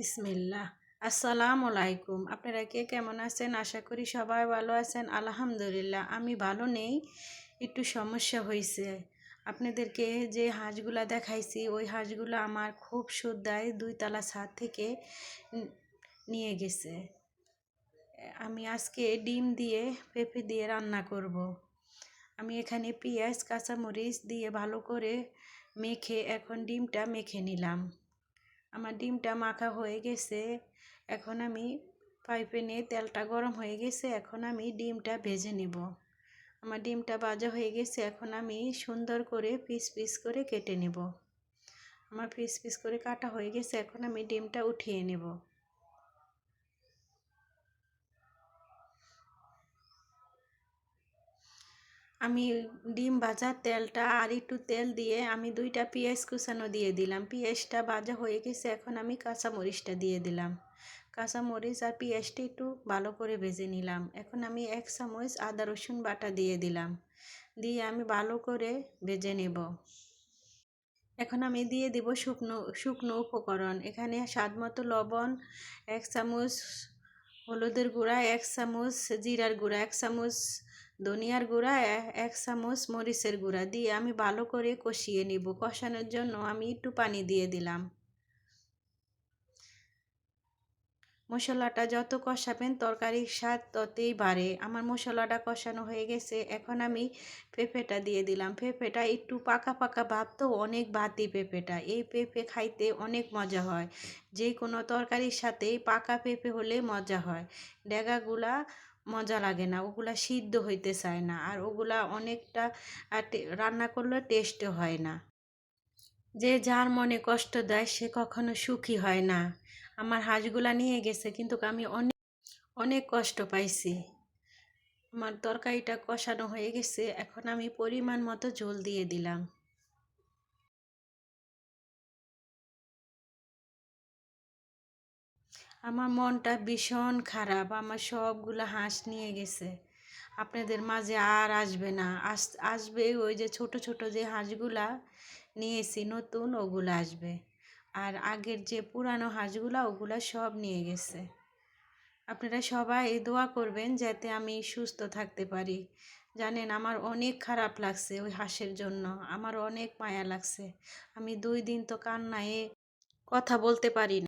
বিসমিল্লাহ। আসসালামু আলাইকুম। আপনারা কে কেমন আছেন? আশা করি সবাই ভালো আছেন। আলহামদুলিল্লাহ, আমি ভালো নেই। একটু সমস্যা হয়েছে আপনাদেরকে যে হাঁসগুলা দেখাইছি, ওই হাঁসগুলো আমার খুব সুদ্দায় দুইতলা ছাদ থেকে নিয়ে গেছে। আমি আজকে ডিম দিয়ে পেঁপে দিয়ে রান্না করব। আমি এখানে পেঁয়াজ, কাঁচামরিচ দিয়ে ভালো করে মেখে এখন ডিমটা মেখে নিলাম। আমার ডিমটা মাখা হয়ে গেছে। এখন আমি পাইপে নিয়ে তেলটা গরম হয়ে গেছে, এখন আমি ডিমটা ভেজে নেব। আমার ডিমটা বাজা হয়ে গেছে, এখন আমি সুন্দর করে পিস পিস করে কেটে নেব। আমার পিস পিস করে কাটা হয়ে গেছে, এখন আমি ডিমটা উঠিয়ে নেব। আমি ডিম ভাজার তেলটা আর একটু তেল দিয়ে আমি দুইটা পেঁয়াজ কুচানো দিয়ে দিলাম। পেঁয়াজটা ভাজা হয়ে গেছে, এখন আমি কাঁচামরিচটা দিয়ে দিলাম। কাঁচামরিচ আর পেঁয়াজটা একটু ভালো করে ভেজে নিলাম। এখন আমি এক চামচ আদা রসুন বাটা দিয়ে দিলাম। দিয়ে আমি ভালো করে ভেজে নেব। এখন আমি দিয়ে দিব শুকনো শুকনো উপকরণ। এখানে স্বাদ মতো লবণ, এক চামচ হলুদের গুঁড়া, এক চামচ জিরার গুঁড়া, এক চামচ ধনিয়ার গুঁড়া এক চামচ মরিচের গুঁড়া দিয়ে আমি ভালো করে কষিয়ে নিব। কষানোর জন্য আমি একটু পানি দিয়ে দিলাম। মশলাটা যত কষাবেন তরকারির স্বাদ ততই বাড়ে। আমার মশলাটা কষানো হয়ে গেছে। এখন আমি পেঁপেটা দিয়ে দিলাম। পেঁপেটা একটু পাকা পাকা ভাব তো, অনেক বাতি পেঁপেটা। এই পেঁপে খাইতে অনেক মজা হয়। যে কোনো তরকারির সাথে পাকা পেঁপে হলে মজা হয়। ডেগাগুলা মজা লাগে না, ওগুলা সিদ্ধ হইতে চায় না আর ওগুলা অনেকটা রান্না করলে টেস্টও হয় না। যে যার মনে কষ্ট দেয় সে কখনো সুখী হয় না। আমার হাঁসগুলা নিয়ে গেছে কিন্তু আমি অনেক অনেক কষ্ট পাইছি। আমার তরকারিটা কষানো হয়ে গেছে, এখন আমি পরিমাণ মতো ঝোল দিয়ে দিলাম। আমার মনটা ভীষণ খারাপ, আমার সবগুলো হাঁস নিয়ে গেছে। আপনাদের মাঝে আর আসবে না। আস, আসবে ওই যে ছোট ছোট যে হাঁসগুলা নিয়েছি, নতুন ওগুলো আসবে। আর আগের যে পুরানো হাঁসগুলা, ওগুলা সব নিয়ে গেছে। আপনারা সবাই দোয়া করবেন যাতে আমি সুস্থ থাকতে পারি। জানেন, আমার অনেক খারাপ লাগছে ওই হাঁসের জন্য। আমার অনেক মায়া লাগছে। আমি দুই দিন তো কান্নায় কথা বলতে পারি না।